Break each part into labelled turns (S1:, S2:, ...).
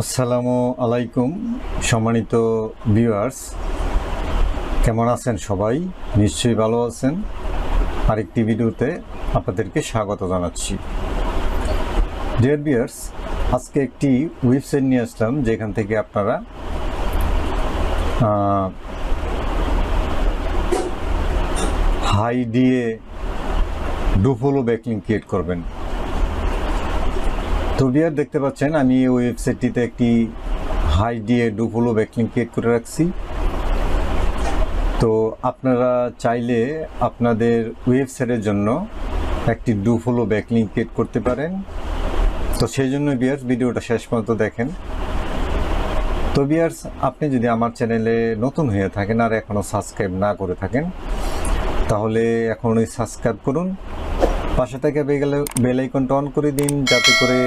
S1: আসসালামু আলাইকুম, সম্মানিত ভিউয়ার্স। কেমন আছেন সবাই? নিশ্চয়ই ভালো আছেন। আরেকটি ভিডিওতে আপনাদেরকে স্বাগত জানাচ্ছি। ডিয়ার ভিউয়ার্স, আজকে একটি ওয়েবসাইট নিয়ে আসলাম, যেখান থেকে আপনারা হাই দিয়ে ডুফলো ব্যাকলিং ক্রিয়েট করবেন। তো বিয়ার দেখতে পাচ্ছেন, আমি এই ওয়েবসাইটটিতে একটি হাই দিয়ে ডুফলো ব্যাকলিং ক্রিয়েট করে রাখছি। তো আপনারা চাইলে আপনাদের ওয়েবসাইটের জন্য একটি ডুফলো ব্যাকলিং ক্রিয়েট করতে পারেন। তো সেই জন্য বিয়ার্স ভিডিওটা শেষ পর্যন্ত দেখেন। তো বিয়ার্স আপনি যদি আমার চ্যানেলে নতুন হয়ে থাকেন আর এখনও সাবস্ক্রাইব না করে থাকেন তাহলে এখনই সাবস্ক্রাইব করুন। পাশে থেকে বেল আইকনটা অন করে দিন, যাতে করে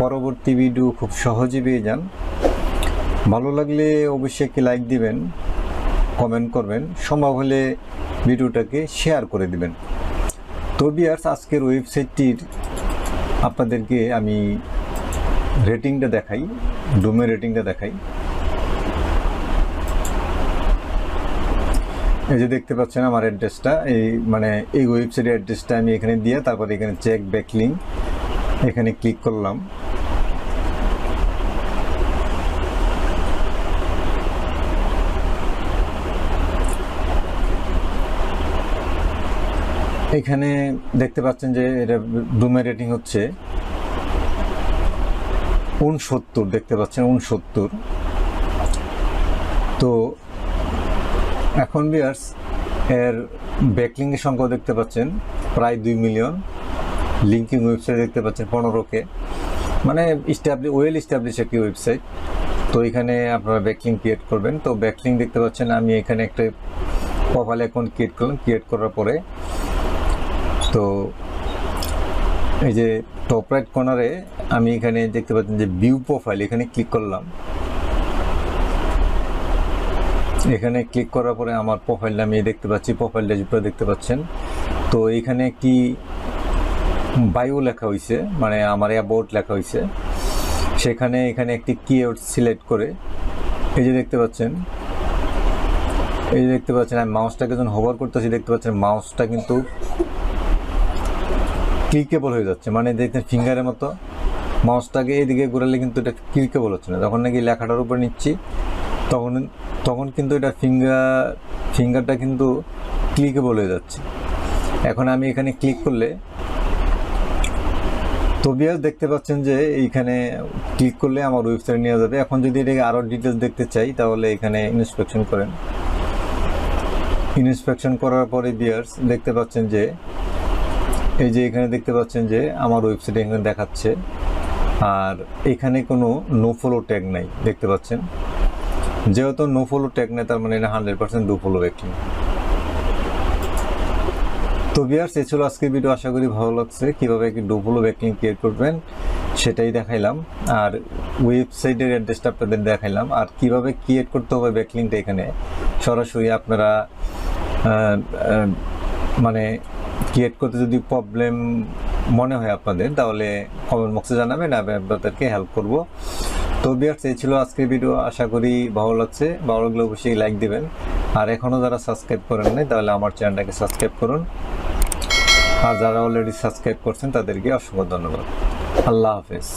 S1: পরবর্তী ভিডিও খুব সহজে পেয়ে যান। ভালো লাগলে অবশ্যই একটি লাইক দিবেন কমেন্ট করবেন, সম্ভব হলে ভিডিওটাকে শেয়ার করে দিবেন। তো বিয়ার্স আজকের ওয়েবসাইটটির আপনাদেরকে আমি রেটিংটা দেখাই ডোমের রেটিংটা দেখাই। এই যে দেখতে পাচ্ছেন আমার অ্যাড্রেসটা এই মানে এই ওয়েবসাইটের অ্যাড্রেসটা আমি এখানে দিয়ে তারপর এখানে চেক ব্যাক লিঙ্ক এখানে ক্লিক করলাম। এখানে দেখতে পাচ্ছেন যে এটা ডুমের রেটিং হচ্ছে উনসত্তর, দেখতে পাচ্ছেন উনসত্তর। তো এখন বিয়ার্স এর ব্যাকলিংয়ের সংখ্যা দেখতে পাচ্ছেন, প্রায় দুই মিলিয়ন লিঙ্কিং ওয়েবসাইট দেখতে পাচ্ছেন পনেরোকে মানে স্টাবলি ওয়েল স্টাবলিশ একটি ওয়েবসাইট তো এখানে আপনারা ব্যাকলিং ক্রিয়েট করবেন। তো ব্যাকলিং দেখতে পাচ্ছেন, আমি এখানে একটা প্রোফাইল অ্যাকাউন্ট ক্রিয়েট করলাম। ক্রিয়েট করার পরে, তো এই যে টপ রাইট কর্নারে আমি এখানে দেখতে পাচ্ছেন যে ভিউ প্রোফাইল এখানে ক্লিক করলাম। এখানে ক্লিক করার পরে আমার প্রোফাইলটা আমি দেখতে পাচ্ছি প্রোফাইল ড্যাশবোর্ড দেখতে পাচ্ছেন। তো এখানে একটি বায়ু লেখা হয়েছে মানে আমার অ্যাবাউট লেখা হয়েছে সেখানে এখানে একটি কিওয়ার্ড সিলেক্ট করে, এই যে দেখতে পাচ্ছেন, এই যে দেখতে পাচ্ছেন, আমি মাউসটাকে যখন হোভার করতেছি, দেখতে পাচ্ছেন মাউসটা কিন্তু ক্লিকেবল হয়ে যাচ্ছে। মানে দেখতে ফিঙ্গারের মতো মাউসটাকে এইদিকে ঘুরালে কিন্তু এটা ক্লিকেবল হচ্ছে না। যখন নাকি লেখাটার উপর নিচ্ছি। তখন তখন কিন্তু এটা ফিঙ্গার ফিঙ্গারটা কিন্তু ক্লিকেবল হয়ে যাচ্ছে। এখন আমি এখানে ক্লিক করলে তো বিয়াস দেখতে পাচ্ছেন যে এইখানে ক্লিক করলে আমার ওয়েবসাইট নিয়ে যাবে। এখন যদি এটাকে আরও ডিটেলস দেখতে চাই, তাহলে এখানে ইন্সপেকশন করেন। ইন্সপেকশন করার পরে বিয়ার্স দেখতে পাচ্ছেন যে, এই যে এখানে দেখতে পাচ্ছেন যে আমার ওয়েবসাইট এখানে দেখাচ্ছে। আর এখানে কোনো নো ফলো ট্যাগ নাই, দেখতে পাচ্ছেন। যেহেতু নো ফলো ট্যাগ নেই, তার মানে এটা hundred percent do follow backing তো বিয়ার্স এই ছিল আজকের ভিডিও আশা করি ভালো লাগছে কীভাবে একটি ডু ব্যাকিং ক্রিয়েট করবেন, সেটাই দেখাইলাম। আর ওয়েবসাইটের অ্যাড্রেসটা আপনাদের দেখাইলাম। আর কীভাবে ক্রিয়েট করতে হবে ব্যাকলিংটা এখানে, সরাসরি আপনারা মানে ক্রিয়েট করতে যদি প্রবলেম মনে হয় আপনাদের, তাহলে কমেন্ট বক্সে জানাবেন, আমি আপনাদেরকে হেল্প করব। তো বিয়ার্স এই ছিল আজকের ভিডিও আশা করি ভালো লাগছে। ভালো লাগলে অবশ্যই লাইক দিবেন। আর এখনও যারা সাবস্ক্রাইব করেন নাই, তাহলে আমার চ্যানেলটাকে সাবস্ক্রাইব করুন। আর যারা অলরেডি সাবস্ক্রাইব করছেন, তাদেরকে অসংখ্য ধন্যবাদ। আল্লাহ হাফেজ।